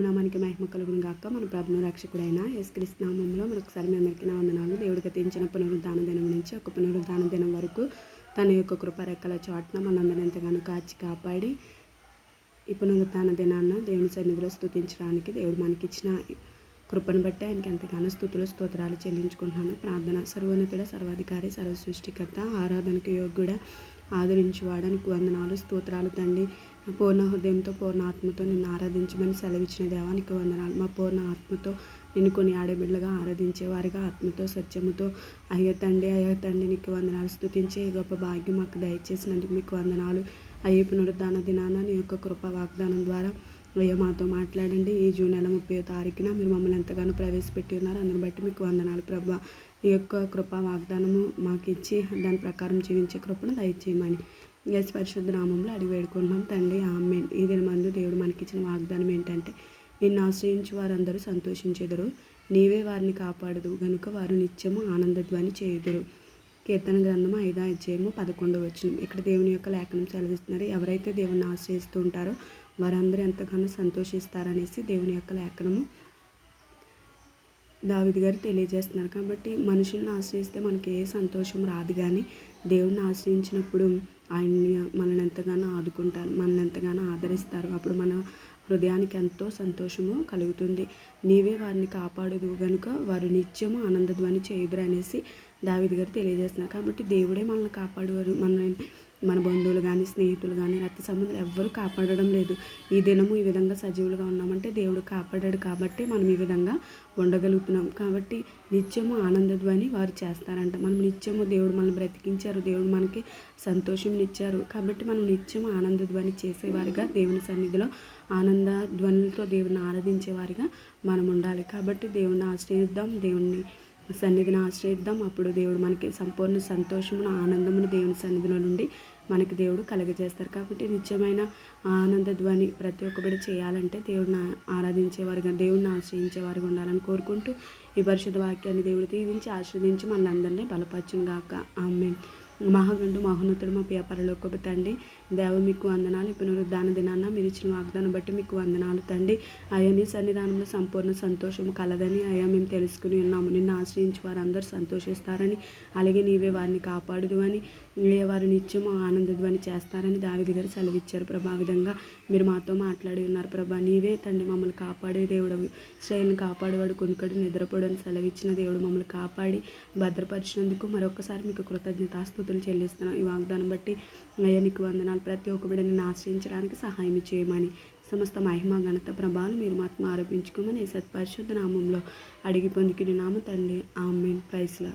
నామానికి మహిమ కలుగును గాక. మన ప్రభును రక్షకుడైన యేసుక్రీస్తు నామంలో మరొకసారి మీ అందరికీ వందనాలు. దేవుడికి తెంచిన పునరుద్ధాన దినం నుంచి ఒక పునరుద్ధాన దినం వరకు తన యొక్క కృప రెక్కల చాటున మనందరం ఎంతగానో కాచి కాపాడి ఈ పునరుద్ధాన దినాన్న దేవుని సన్నిధిలో స్తుతించడానికి దేవుడు మనకిచ్చిన కృపను బట్టి ఆయనకి ఎంతగానో స్థుతులు స్తోత్రాలు చెల్లించుకుంటున్నాను. ప్రార్థన సర్వోన్నతుడ సర్వాధికారి సర్వ సృష్టికర్త ఆరాధనకు యోగ్యుడ ఆదరించువాడానికి వందనాలు స్తోత్రాలు తండ్రి. పూర్ణ హృదయంతో పూర్ణ ఆత్మతో నిన్ను ఆరాధించమని సెలవిచ్చిన దేవానికి వందనాలు. మా పూర్ణ ఆత్మతో నిన్ను కొన్ని ఆడబిడ్డలుగా ఆరాధించేవారిగా ఆత్మతో సత్యముతో. అయ్యో తండ్రి అయ్యో తండ్రి నీకు వందనాలు స్థుతించే గొప్ప భాగ్యం మాకు దయచేసినందుకు మీకు వందనాలు. అయ్యే పునరుద్ధాన దినాన నీ యొక్క కృప వాగ్దానం ద్వారా అయ్యో మాతో మాట్లాడండి. ఈ జూన్ నెల ముప్పై తారీఖున మీరు మమ్మల్ని ఎంతగానో ప్రవేశపెట్టి ఉన్నారు. అందుని బట్టి మీకు వందనాలు ప్రభా. ఈ యొక్క కృప వాగ్దానము మాకు ఇచ్చి దాని ప్రకారం జీవించే కృపను దయచేయమని. ఎస్ పరిశుద్ధ నామంలో అడిగి వేడుకుంటున్నాం. తండ్రి ఆమె ఈ దిన మందు దేవుడు మనకిచ్చిన వాగ్దానం ఏంటంటే నిన్ను ఆశ్రయించి వారందరూ సంతోషించెదరు. నీవే వారిని కాపాడదు. గనుక వారు నిత్యము ఆనందధ్వని చేయుదురు. కీర్తన గ్రంథం ఐదో అధ్యాయము పదకొండు వచ్చిన ఇక్కడ దేవుని యొక్క లేఖనం సెలవిస్తున్నారు. ఎవరైతే దేవుని ఆశ్రయిస్తూ ఉంటారో వారందరూ ఎంతగానో సంతోషిస్తారనేసి దేవుని యొక్క లేఖనము దావిది గారు తెలియజేస్తున్నారు కాబట్టి మనుషుల్ని ఆశ్రయిస్తే మనకి ఏ సంతోషం రాదు కానీ దేవుణ్ణి ఆశ్రయించినప్పుడు ఆయన్ని మనల్ని ఎంతగానో ఆదుకుంటారు మనల్ని ఎంతగానో ఆదరిస్తారు. అప్పుడు మన హృదయానికి ఎంతో సంతోషము కలుగుతుంది. నీవే వారిని కాపాడదు కనుక వారు నిత్యము ఆనందధ్వని చేయుదురు అనేసి దావిది గారు తెలియజేస్తున్నారు. కాబట్టి దేవుడే మనల్ని కాపాడువారు. మనల్ని మన బంధువులు కానీ స్నేహితులు కానీ రక్త సంబంధాలు ఎవ్వరూ కాపాడడం లేదు. ఈ దినము ఈ విధంగా సజీవులుగా ఉన్నామంటే దేవుడు కాపాడాడు కాబట్టి మనం ఈ విధంగా ఉండగలుగుతున్నాం. కాబట్టి నిత్యము ఆనందధ్వని వారు చేస్తారంట. మనం నిత్యము దేవుడు మనల్ని బ్రతికించారు. దేవుడు మనకి సంతోషం ఇచ్చారు కాబట్టి మనం నిత్యము ఆనందధ్వని చేసేవారిగా దేవుని సన్నిధిలో ఆనంద ధ్వనులతో దేవుని ఆరాధించేవారిగా మనం ఉండాలి. కాబట్టి దేవుని ఆశ్రయిద్దాం. దేవుణ్ణి సన్నిధిని ఆశ్రయిద్దాం. అప్పుడు దేవుడు మనకి సంపూర్ణ సంతోషమును ఆనందమును దేవుని సన్నిధిలో నుండి మనకి దేవుడు కలగజేస్తారు. కాబట్టి నిత్యమైన ఆనంద ధ్వని ప్రతి ఒక్కబడి చేయాలంటే దేవుడిని ఆరాధించేవారుగా దేవుడిని ఆశ్రయించేవారుగా ఉండాలని కోరుకుంటూ ఈ పరిశుద్ధ వాక్యాన్ని దేవుడు దీవించి ఆశ్రదించి మనందరినీ బలపరచును గాక ఆమె మహాగండు మహోన్నతుడు మా పరలోకపు తండ్రి దేవ మీకు వందనాలు. పునరుద్ధాన దినాన్న మీరు ఇచ్చిన వాగ్దానం బట్టి మీకు వందనాలు తండ్రి. అయ్యా నీ సన్నిధానంలో సంపూర్ణ సంతోషం కలదని అయ్యా మేము తెలుసుకుని ఉన్నాము. నిన్ను ఆశ్రయించి వారందరూ సంతోషిస్తారని అలాగే నీవే వారిని కాపాడుదు అని ఏ వారి నిత్యము ఆనందధ్వని చేస్తారని దావి గారు సెలవిచ్చారు. ప్రభా విధంగా మీరు మాతో మాట్లాడి ఉన్నారు. ప్రభా నీవే తండ్రి మమ్మల్ని కాపాడే దేవుడు శ్రేయులను కాపాడేవాడు కొనుకడు నిద్రపోడు అని సెలవిచ్చిన దేవుడు మమ్మల్ని కాపాడి భద్రపరిచినందుకు మరొకసారి మీకు కృతజ్ఞతాస్తుతులు చెల్లిస్తున్నాం ఈ వాగ్దానం బట్టి అయ్యా నీకు వందనాలు. ప్రతి ఒక్క బిడ్డని ఆశ్రయించడానికి సహాయం చేయమని సమస్త మహిమ ఘనత ప్రభావం మీరు మాత్రం ఆరోపించుకోమని సత్పరిశుద్ధ నామంలో అడిగి పొందుకుని నామ తండ్రి ఆమె ప్రైస్లా